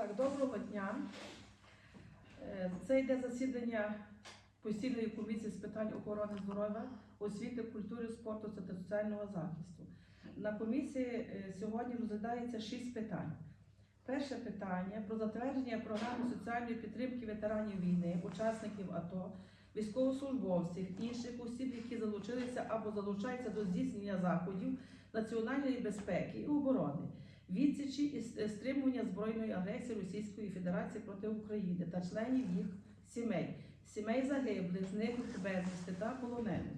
Так, доброго дня. Е, Це йде засідання постійної комісії з питань охорони здоров'я, освіти, культури, спорту та соціального захисту. На комісії е, сьогодні розглядається шість питань. Перше питання про затвердження програми соціальної підтримки ветеранів війни, учасників АТО, військовослужбовців, інших осіб, які залучилися або залучаються до здійснення заходів національної безпеки і оборони відсічі і стримування збройної агресії Російської Федерації проти України та членів їх сімей, сімей загиблих, зниклих безвісти та полонених,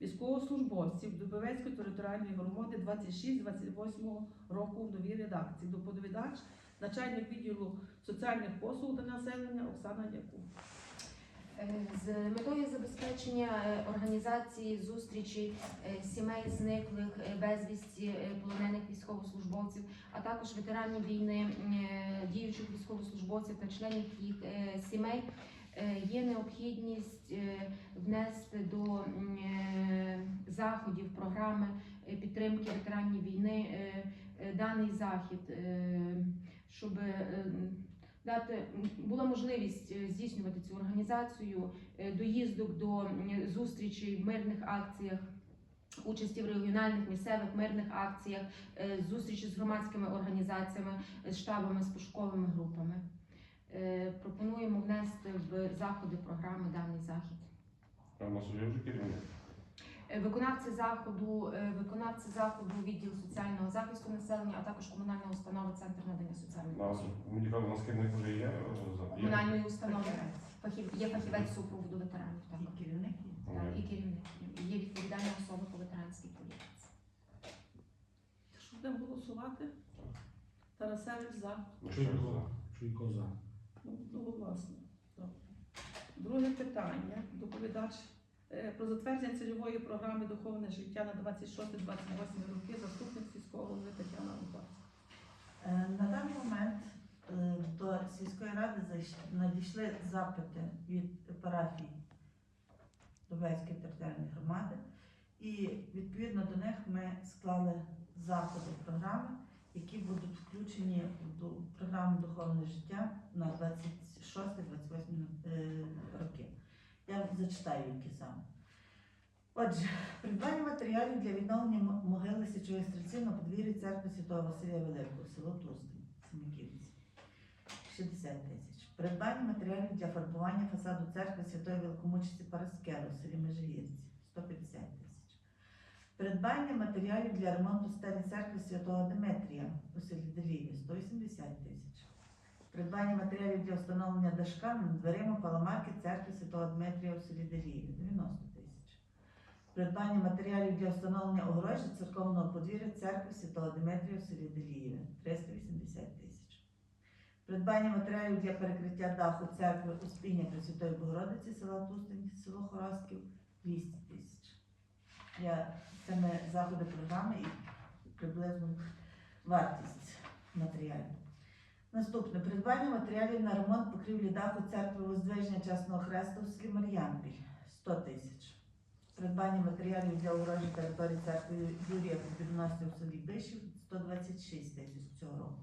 військовослужбовців Дубовецької територіальної громади 26-28 року в новій редакції. Доповідач, начальник відділу соціальних послуг для населення Оксана Якуб. Е, З метою забезпечення е, організації зустрічі е, сімей зниклих безвісті полонених військовослужбовців, а також ветеранів війни, діючих військовослужбовців та членів їх сімей, є необхідність внести до заходів програми підтримки ветеранів війни даний захід, щоб дати була можливість е, здійснювати цю організацію, е, доїздок до м, зустрічей в мирних акціях. Участі в регіональних місцевих мирних акціях, е, зустрічі з громадськими організаціями, з штабами, з пошуковими групами. Е, Пропонуємо внести в заходи програми даний захід. У вже керівник. Е, Виконавці заходу, е, виконавці заходу відділ соціального захисту населення, а також комунальна установа Центр надання соціальних Нас, послуг. мені кажуть, у нас керівник вже є. е, за- Комунальної установи фахів є фахівець супроводу ветеранів. Так. І керівник є. Є. і керівник. Є відповідальна особа по ветеранській політиці. Що будемо голосувати? Тарасевич за. Ну, Чуйко, за? Чуйко за. Ну, Одноголосно. Добре. Друге питання. Доповідач про затвердження цільової програми духовне життя на 26-28 роки. Заступник сільського голови Тетяна Лупас. Е, На даний момент е, до сільської ради надійшли запити від парафії Дубецької територіальної громади, і відповідно до них ми склали заходи програми, які будуть включені в ду- програму духовне життя на 26-28 е, роки. Я зачитаю, які саме. Отже, придбання матеріалів для відновлення могили Січової стрільці на подвір'ї церкви Святого Василія Великого, село Трустин, Семиківці. 60 тисяч. Придбання матеріалів для фарбування фасаду церкви Святої Великомучиці Параскеру селі Межигірці 150 тисяч. Придбання матеріалів для ремонту стелі церкви Святого Димитрія у селі Деліві 180 тисяч. Придбання матеріалів для встановлення дашка над дверима паламарки церкви Святого Дмитрія у селі Деліві 90 тисяч. Придбання матеріалів для встановлення огорожі церковного подвір'я церкви Святого Дмитрія в селі Деліїве 380 тисяч. Придбання матеріалів для перекриття даху церкви Успіння Пресвятої Богородиці села Тустин, село Хоростків 200 тисяч. Це ми заходи програми і приблизно вартість матеріалів. Наступне придбання матеріалів на ремонт покрівлі даху церкви Воздвиження Чесного Хреста у селі Мар'янпіль 100 тисяч. Придбання матеріалів для урожі території церкви Юрія Побідоносця у селі Бишів 126 тисяч цього року.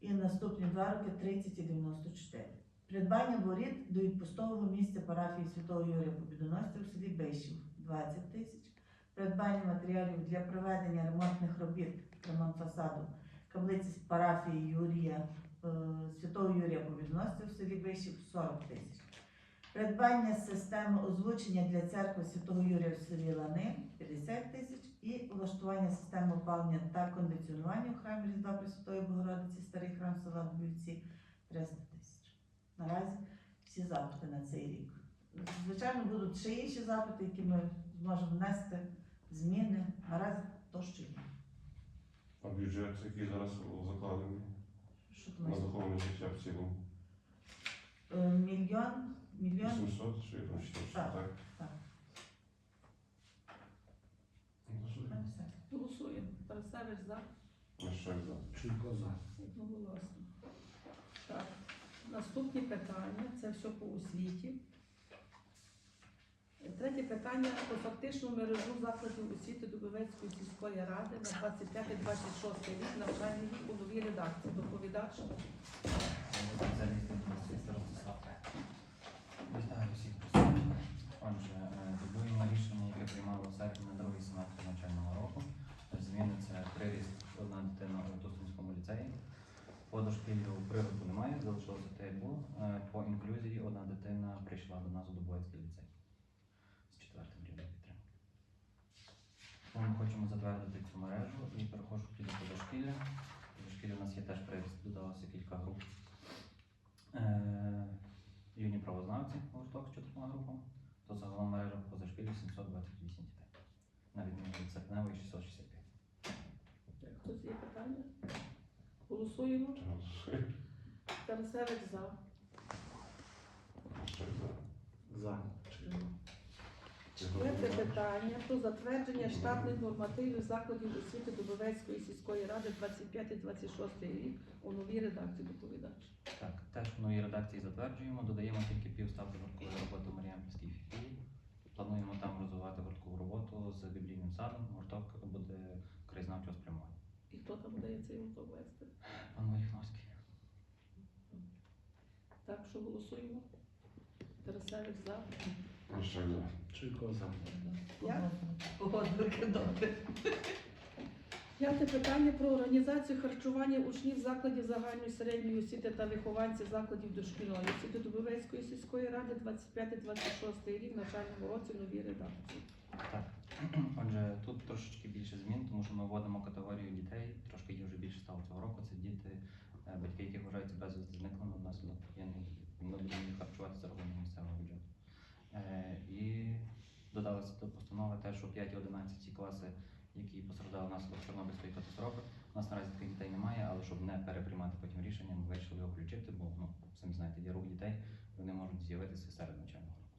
І наступні два роки 30 і 94. Придбання воріт до відпустового місця парафії Святого Юрія Побідоносця у селі Бишів 20 тисяч. Придбання матеріалів для проведення ремонтних робіт, ремонт фасаду каплиці з парафії Юрія е, Святого Юрія Побідоносця в селі Бишів 40 тисяч. Придбання системи озвучення для церкви Святого Юрія в селі Лани 50 тисяч і влаштування системи опалення та кондиціонування у храмі Різдва Пресвятої Богородиці, старий храм села Дубівці 300 тисяч. Наразі всі запити на цей рік. Звичайно, будуть ще інші запити, які ми зможемо внести, зміни. Наразі то, що є. А бюджет, який зараз закладений Що на духовне життя в цілому? Е, Мільйон, мільйон 800 чи там 400, Так, так? так. Ну, Ну, все. Голосуємо. Тарасевич за. Ще за. Чуйко за. Одноголосно. Так. Наступні питання це все по освіті. Третє питання про фактичну мережу закладів освіти Дубовецької сільської ради на 25-26 рік навчальний рік у новій редакції. Доповідач. Вітаю всіх присутніх. Отже, е, дублюємо рішення, яке приймало в серпні на другий семестр навчального року. Зміниться це приріст одна дитина у Тустинському ліцеї. По дошкіллю пригоду немає, залишилося те, як було. Е, по інклюзії одна дитина прийшла до нас у Дубовецький ліцей. Хочемо затвердити цю мережу і переходжу тоді по дошкілля. По дошкіллю у нас є теж приріст, додалося кілька груп. Е, Юні правознавці гурток з чотирма групами, то загалом мережа по дошкіллю 728 дітей. На відміну від серпневої 665. Хтось є питання? Голосуємо. Голосуємо. Тарасевич за. За. Четверте питання про затвердження штатних нормативів закладів освіти Дубовецької сільської ради 25-26 рік у новій редакції доповідач. Так, теж в новій редакції затверджуємо, додаємо тільки півставки гурткової роботи в Маріампільській філії. Плануємо там розвивати гурткову роботу з біблійним садом. Гурток буде краєзнавчого спрямування. І хто там буде цей гурток вести? Пан Воїхновський. Так, що голосуємо? Тарасевич за. Мащик за. Чуйко за. Я? Погодники добре. П'яте питання про організацію харчування учнів закладів загальної середньої освіти та вихованців закладів дошкільної освіти Дубовецької сільської ради 25-26 рік навчальному році в новій редакції. Так. Отже, тут трошечки більше змін, тому що ми вводимо категорію дітей, трошки їх вже більше стало цього року. Це діти, е, батьки, які вважаються безвісти зниклими внаслідок воєнних дій. Ми будемо їх харчувати за рахунок місцевого бюджету. Е, І додалося до постанови те, що 5-11 класи, які постраждали внаслідок Чорнобильської катастрофи. У нас наразі таких дітей немає, але щоб не переприймати потім рішення, ми вирішили його включити, бо ну, самі знаєте, є рух дітей, вони можуть з'явитися серед навчального року.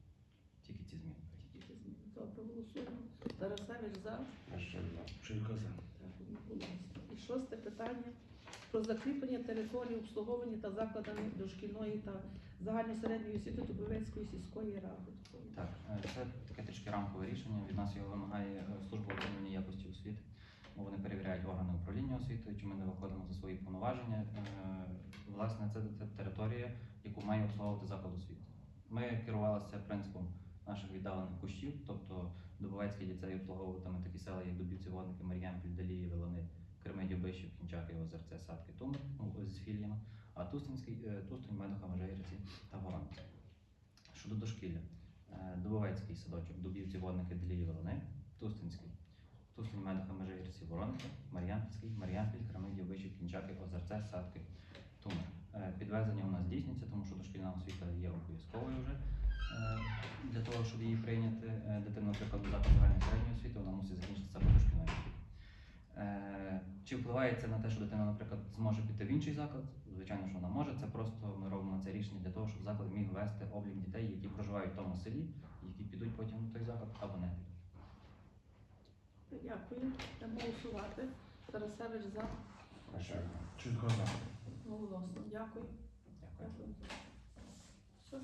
Тільки ці зміни. Тільки зміни. Добре, голосуємо. Тарасевич за. Чуйко за. І шосте питання про закріплення території обслуговування та закладами дошкільної та загальносередньої освіти Дубовецької сільської ради. Так, е, це таке трішки рамкове рішення. Від нас його вимагає е, служба оцінювання якості освіти, бо вони перевіряють органи управління освітою, чи ми не виходимо за свої повноваження. Е, Власне, це, територія, яку має обслуговувати заклад освіти. Ми керувалися принципом наших віддалених кущів, тобто Дубовецький ліцей обслуговуватиме такі села, як Дубівці, Водники, Мар'янпіль, Далії, Велани, Кремедю, Бишів, Кінчаки, Озерце, Садки, Тумер, ну, з філіями, а Тустинський, е, Тустин, Медуха, Межирці та Воронці. Щодо дошкілля. Е, Дубовецький садочок, Дубівці, Водники, Делії, Волони, Тустинський, Тустин, Медуха, Межигірці, Воронки, Мар'янпільський, Мар'янпіль, Храмидів, Вишів, Кінчаки, Озерце, Садки, Тумер. Підвезення у нас здійснюється, тому що дошкільна освіта є обов'язковою вже. Е, Для того, щоб її прийняти, дитина, наприклад, до загальної середньої освіти, вона мусить закінчити саме дошкільної освіти. Чи впливає це на те, що дитина, наприклад, зможе піти в інший заклад? Звичайно, що вона може. Це просто ми робимо це рішення для того, щоб заклад міг вести облік дітей, які проживають в тому селі, які підуть потім в той заклад або не підуть. Дякую. Йдемо голосувати. Тарасевич за. Мащик за. За. Голосно. Дякую. Дякую. Дякую. Все.